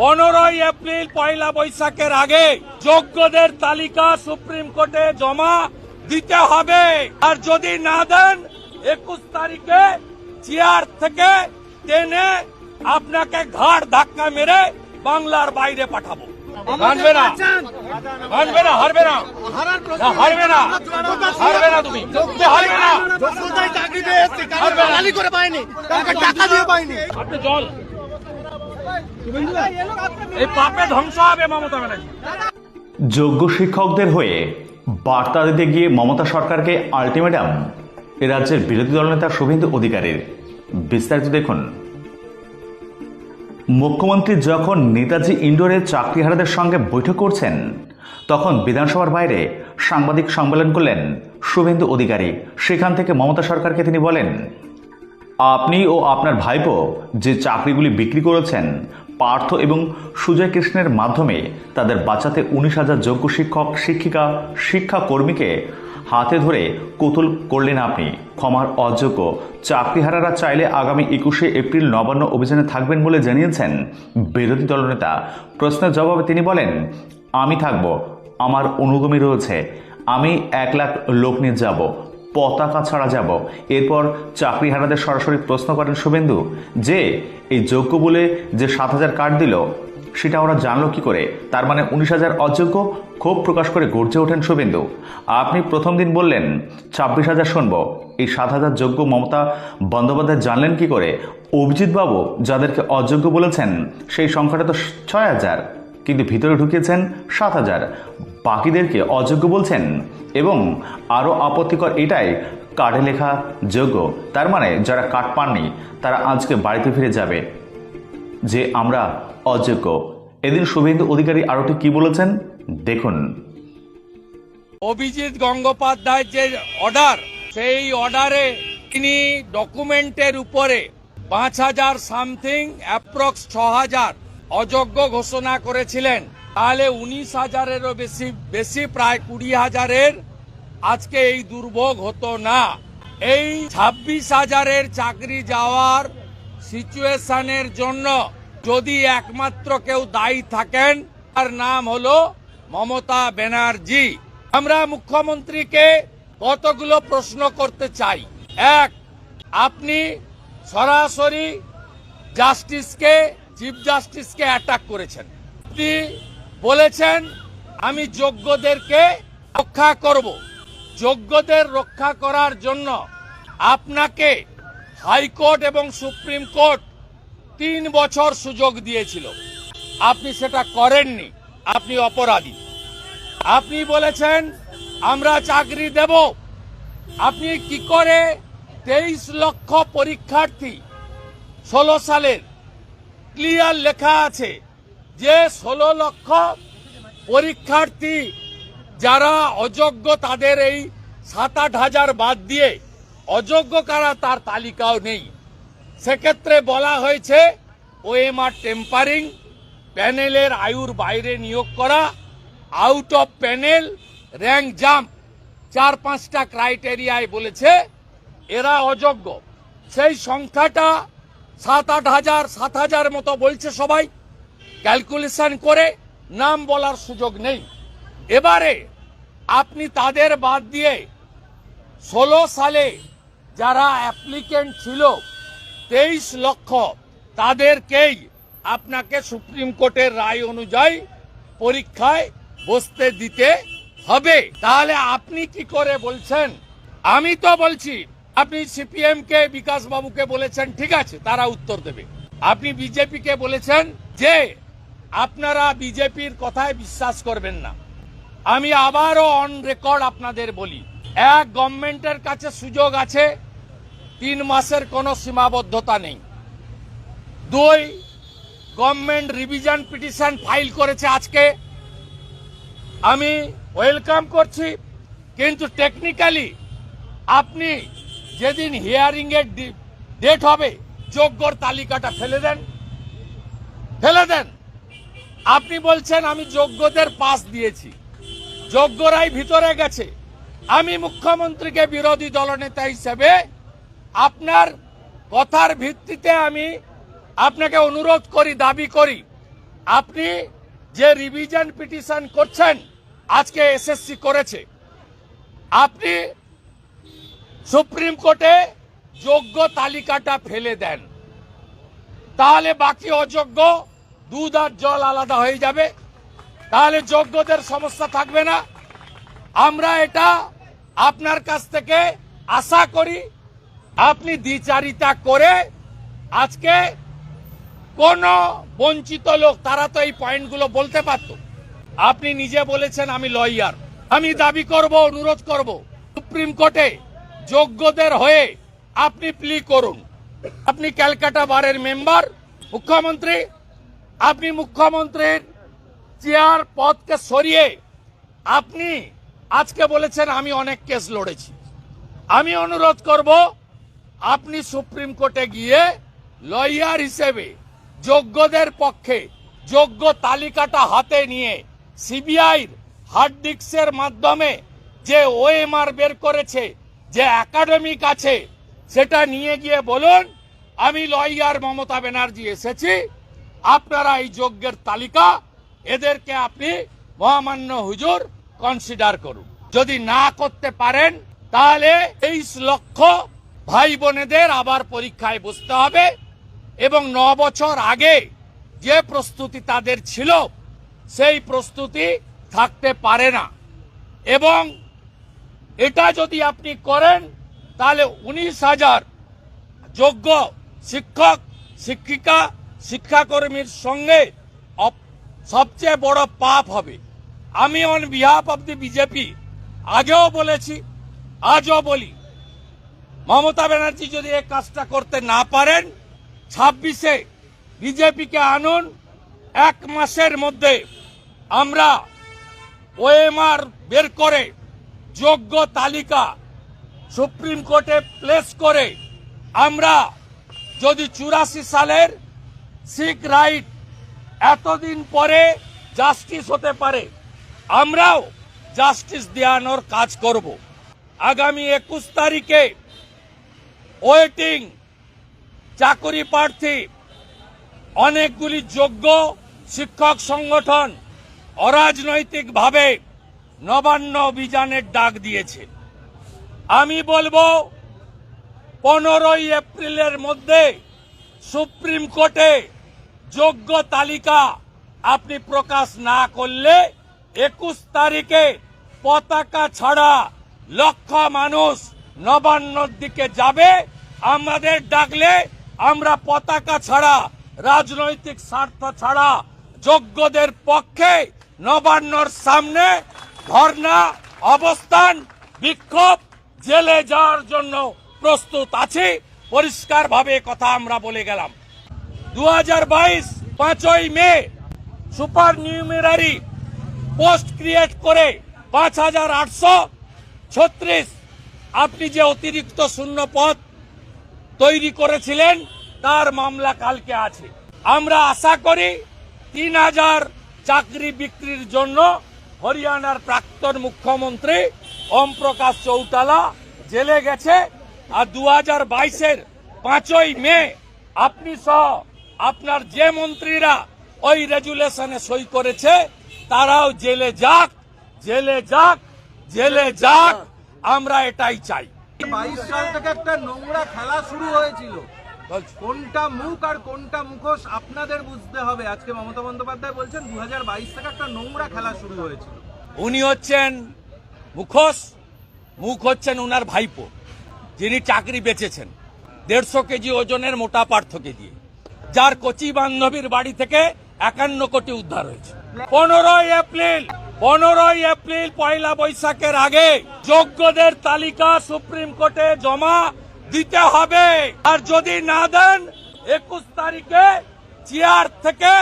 পনেরোই এপ্রিল পয়লা বৈশাখের আগে যোগ্যদের তালিকা সুপ্রিম কোর্টে জমা দিতে হবে। আর যদি না দেন একুশ তারিখে চেয়ার থেকে টেনে আপনাকে ঘাড় ধাক্কা মেরে বাংলার বাইরে পাঠাবো। মানবে না? মানবে না? হারবে না? না, হারবে না? হারবে না তুমি? হারবে না? চাকরি পেয়েছে করে কাউকে টাকা দিয়ে পায়নি আপনি জল এই পাপে ধ্বংস হবে মমতা ব্যানার্জি। যোগ্য শিক্ষকদের হয়ে বার্তা দিতে গিয়ে মমতা সরকারকে আলটিমেটাম এ রাজ্যের বিরোধী দলনেতা শুভেন্দু অধিকারীর। বিস্তারিত দেখুন। মুখ্যমন্ত্রী যখন নেতাজি ইন্ডোরে চাকরিহারাদের সঙ্গে বৈঠক করছেন, তখন বিধানসভার বাইরে সাংবাদিক সম্মেলন করলেন শুভেন্দু অধিকারী। সেখান থেকে মমতা সরকারকে তিনি বলেন, আপনি ও আপনার ভাইপো যে চাকরিগুলি বিক্রি করেছেন পার্থ এবং সুজয় কৃষ্ণের মাধ্যমে তাদের বাঁচাতে উনিশ হাজার যোগ্য শিক্ষক, শিক্ষিকা শিক্ষা কর্মীকে হাতে ধরে কতুল করলেন আপনি। ক্ষমার অযোগ্য চাকরিহারারা চাইলে আগামী একুশে এপ্রিল নবান্ন অভিযানে থাকবেন বলে জানিয়েছেন বিরোধী দলনেতা। প্রশ্নের জবাবে তিনি বলেন, আমি থাকব, আমার অনুগমী রয়েছে। আমি এক লাখ লোক নিয়ে যাব। পতাকা ছাড়া যাব। এরপর চাকরিহারাদের সরাসরি প্রশ্ন করেন শুভেন্দু যে, এই যোগ্য বলে যে সাত হাজার কার্ড দিল, সেটা ওরা জানলো কি করে? তার মানে উনিশ হাজার অযোগ্য ক্ষোভ প্রকাশ করে গর্জে ওঠেন শুভেন্দু। আপনি প্রথম দিন বললেন, ছাব্বিশ হাজার শুনব। এই সাত হাজার যোগ্য মমতা বন্দ্যোপাধ্যায় জানলেন কি করে? অভিজিৎবাবু যাদেরকে অযোগ্য বলেছেন, সেই সংখ্যাটা তো ছয় হাজার, কিন্তু ভিতরে ঢুকিয়েছেন সাত হাজার। বাকিদেরকে অযোগ্য বলছেন এবং আরও আপত্তিকর এটাই কার্ডে লেখা যোগ্য। তার মানে যারা কার্ড পাননি, তারা আজকে বাড়িতে ফিরে যাবে যে আমরা অযোগ্য। এদিন শুভেন্দু অধিকারী আরোটি কি বলেছেন? দেখুন। অভিজিৎ গঙ্গোপাধ্যায়ের যে অর্ডার, সেই অর্ডারে তিনি ডকুমেন্টের উপরে পাঁচ হাজার সামথিং অ্যাপ্রক্স ছ হাজার অযোগ্য ঘোষণা করেছিলেন। তাহলে উনিশ হাজারেরও বেশি বেশি প্রায় কুড়ি হাজারের আজকে এই দুর্ভোগ হতো না। এই ছাব্বিশ হাজারের চাকরি যাওয়ার সিচুয়েশনের জন্য যদি একমাত্র কেউ দায়ী থাকেন, তার নাম হলো মমতা ব্যানার্জি। আমরা মুখ্যমন্ত্রীকে কতগুলো প্রশ্ন করতে চাই? এক, আপনি সরাসরি জাস্টিসকে, চিফ জাস্টিসকে অ্যাটাক করেছেন। আপনি বলেছেন, আমি যোগ্যদেরকে রক্ষা করব। যোগ্যদের রক্ষা করার জন্য আপনাকে হাইকোর্ট এবং সুপ্রিম কোর্ট তিন বছর সুযোগ দিয়েছিল। আপনি সেটা করেননি, আপনি অপরাধী। আপনি বলেছেন, আমরা চাকরি দেব। আপনি কি করে তেইশ লক্ষ পরীক্ষার্থী ষোলো সালের ক্লিয়ার লেখা আছে? যে ষোলো লক্ষ পরীক্ষার্থী যারা অযোগ্য তাদের এই সাত আট হাজার বাদ দিয়ে অযোগ্য কারা তার তালিকাও নেই। সেক্ষেত্রে বলা হয়েছে ওএমআর টেম্পারিং, প্যানেলের আয়ুর বাইরে নিয়োগ করা, out of panel, rank jump, চার পাঁচটা ক্রাইটেরিয়ায় বলেছে এরা অযোগ্য। সেই সংখ্যাটা সাত আট হাজার, সাত হাজার মতো বলছে সবাই। ক্যালকুলেশন করে নাম বলার সুযোগ নেই। এবারে আপনি তাদের বাদ দিয়ে ষোলো সালে যারা অ্যাপ্লিকেন্ট ছিল, তেইশ লক্ষ, তাদেরকেই আপনাকে সুপ্রিম কোর্টের রায় অনুযায়ী পরীক্ষায় বসতে দিতে হবে। তাহলে আপনি কি করে বলছেন? আমি তো বলছি, আপনি সিপিএম কে বিকাশ বাবুকে বলেছেন, ঠিক আছে, তারা উত্তর দেবে। আপনি বিজেপি কে বলেছেন যে আপনারা বিজেপির কথায় বিশ্বাস করবেন না। আমি আবারও অন রেকর্ড আপনাদের বলি, এক গভর্নমেন্টের কাছে সুযোগ আছে, তিন মাসের কোনো সীমাবদ্ধতা নেই। দুই, গভর্নমেন্ট রিভিশন পিটিশন ফাইল করেছে আজকে। আমি ওয়েলকাম করছি, কিন্তু টেকনিক্যালি আপনি যেদিন হিয়ারিং এর ডেট হবে, যোগ্যর তালিকাটা ফেলে দেন। ফেলে দেন। আপনি বলছেন আমি যোগ্যদের পাস দিয়েছি। যোগ্যরাই ভিতরে গেছে। আমি মুখ্যমন্ত্রীকে বিরোধী দলনেতা হিসেবে আপনার কথার ভিত্তিতে আমি আপনাকে অনুরোধ করি, দাবি করি। আপনি যে রিভিশন পিটিশন করছেন, আজকে এসএসসি করেছে। আপনি সুপ্রিম কোর্টে যোগ্য তালিকাটা ফেলে দেন। তাহলে বাকি অযোগ্য দুধ আর জল আলাদা হয়ে যাবে। তাহলে যোগ্যদের সমস্যা থাকবে না। আমরা এটা আপনার কাছ থেকে আশা করি। আপনি দ্বিচারিতা করে আজকে কোন বঞ্চিত লোক, তারা তো এই পয়েন্টগুলো বলতে পারত। আপনি নিজে বলেছেন, আমি লয়ার। আমি দাবি করব, অনুরোধ করব, সুপ্রিম কোর্টে যোগ্যদের হয়ে আপনি প্লি করুন। আপনি ক্যালকাটা বারের মেম্বার মুখ্যমন্ত্রী আপনি মুখ্যমন্ত্রীর চেয়ার পদকে সরিয়ে আপনি আজকে বলেছেন আমি অনেক কেস লড়েছি। আমি অনুরোধ করব, আপনি সুপ্রিম কোর্টে গিয়ে লয়ার হিসেবে যোগ্যদের পক্ষে যোগ্য তালিকাটা হাতে নিয়ে সিবিআইর হার্ড ডিস্কের মাধ্যমে যে ওএমআর বের করেছে, যে একাডেমিক আছে, সেটা নিয়ে গিয়ে বলুন, আমি লয়ার মমতা ব্যানার্জি এসেছি। আপনারা এই যোগ্যের তালিকা এদেরকে আপনি মহামান্য হুজুর কনসিডার করুন। যদি না করতে পারেন, তাহলে তেইশ লক্ষ ভাই বোনেদের আবার পরীক্ষায় বসতে হবে এবং ন বছর আগে যে প্রস্তুতি তাদের ছিল, সেই প্রস্তুতি থাকতে পারে না। এবং এটা যদি আপনি করেন, তাহলে উনিশ হাজার যোগ্য শিক্ষক, শিক্ষিকা শিক্ষাকর্মীর সঙ্গে সবচেয়ে বড় পাপ হবে। আমি on behalf of the BJP আগেও বলেছি, আজও বলি, মমতা ব্যানার্জি যদি এই কাজটা করতে না পারেন, ছাব্বিশে বিজেপিকে আনুন, এক মাসের মধ্যে আমরা ওএমআর বের করে, যোগ্য তালিকা সুপ্রিম কোর্টে প্লেস করে, আমরা যদি চুরাশি সালের শিখ রাইট এতদিন পরে জাস্টিস হতে পারে। আমরাও জাস্টিস দেওয়ানোর কাজ করব। আগামী একুশ তারিখে ওয়েটিং চাকরি প্রার্থী অনেকগুলি যোগ্য শিক্ষক সংগঠন অরাজনৈতিকভাবে নবান্ন অভিযানের ডাক দিয়েছে। আমি বলব, পনেরোই এপ্রিলের মধ্যে সুপ্রিম কোর্টে যোগ্য তালিকা আপনি প্রকাশ না করলে একুশ তারিখে পতাকা ছাড়া লক্ষ মানুষ নবান্নর দিকে যাবে। আমাদের ডাকলে আমরা পতাকা ছাড়া, রাজনৈতিক স্বার্থ ছাড়া যোগ্যদের পক্ষে নবান্নর সামনে ধর্ণা, অবস্থান, বিক্ষোভ, জেলে যাওয়ার জন্য প্রস্তুত আছি। পরিষ্কারভাবে কথা আমরা বলে গেলাম। দু হাজার বাইশ, পাঁচই May, supernumerary post create করে পাঁচ হাজার আটশো ছত্রিশ। আপনি যে অতিরিক্ত শূন্য পদ তৈরি করেছিলেন, তার মামলা কালকে আছে। আমরা আশা করি তিন হাজার চাকরি বিক্রির জন্য হরিয়ানার প্রাক্তন মুখ্যমন্ত্রী ওম প্রকাশ চৌটালা জেলে গেছে। আর দু হাজার বাইশের পাঁচই মে আপনি সহ আপনার যে মন্ত্রীরা ওই রেজুলেশনে সই করেছে তারাও জেলে যাক জেলে যাক জেলে যাক। আমরা এটাই চাই। বাইশ সাল থেকে একটা নোংরা খেলা শুরু হয়েছিল। কোনটা মুখ আর কোনটা মুখোশ আপনাদের বুঝতে হবে। আজকে মমতা বন্দ্যোপাধ্যায় বলছেন দু হাজার বাইশ থেকে একটা নোংরা খেলা শুরু হয়েছিল। উনি হচ্ছেন মুখোশ মুখ হচ্ছেন উনার ভাইপো। যিনি চাকরি বেচেছেন, দেড়শো কেজি ওজনের মোটা পার্থকে দিয়ে, যার কচি বান্ধবীর বাড়ি থেকে একান্ন কোটি উদ্ধার হয়েছে। পনেরোই এপ্রিল পনেরোই এপ্রিল পয়লা বৈশাখের আগে যোগ্যদের তালিকা সুপ্রিম কোর্টে জমা দিতে হবে। আর যদি না দেন, একুশ তারিখে চেয়ার থেকে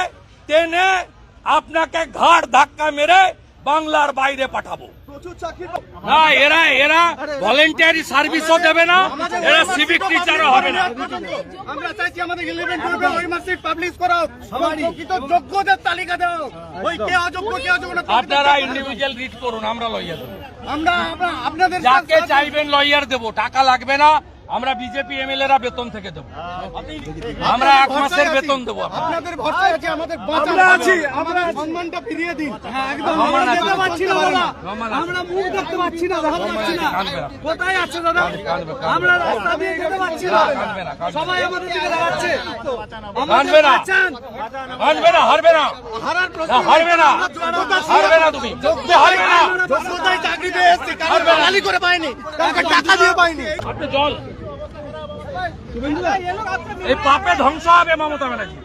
টেনে আপনাকে ঘাড় ধাক্কা মেরে বাংলার বাইরে পাঠাবো। না এরা এরা ভলেন্টিয়ারি সার্ভিসও দেবে না এরা সিভিক টিচারও হবে না। আমরা চাইছি আমাদের ইলেভেন টুয়েলভে ওই মার্কশিট পাবলিশ করাও। প্রকৃত যোগ্যদের তালিকা দাও। ওই কে অযোগ্য কে অযোগ্য না আপনারা ইন্ডিভিজুয়াল রিড করুন আমরা লয়ার দেব। আমরা আপনাদের যাকে চাইবেন লয়ার দেবো টাকা লাগবে না আমরা বিজেপি এমএলএরা বেতন থেকে দেবো। আমরা এক মাসের বেতন দেবো আপনাদের। ভরসায় আছে আমাদের আমরা আছি আমাদের সম্মানটা ফিরিয়ে দিন। একদম। সম্মান আছে। যেতে পারছি না দাদা। আমরা মুখ দেখতে পাচ্ছি না দেখা পাচ্ছি না। কোথায় আছে দাদা। আমরা রাস্তা দিয়ে যেতে পারছি না। সবাই আমাদের দিকে দাঁড়াচ্ছে কাঁদবে না। হারবে না হারবে না। হারার প্রশ্ন না, হারবে না। আমরা। হারবে না তুমি। হারবে না। যোগ্যতায় চাকরি পেয়ে এসছি কারণ করে পাইনি। টাকা দিয়ে পাইনি। আপনি জল এই পাপে ধ্বংস হবে মমতা ব্যানার্জি।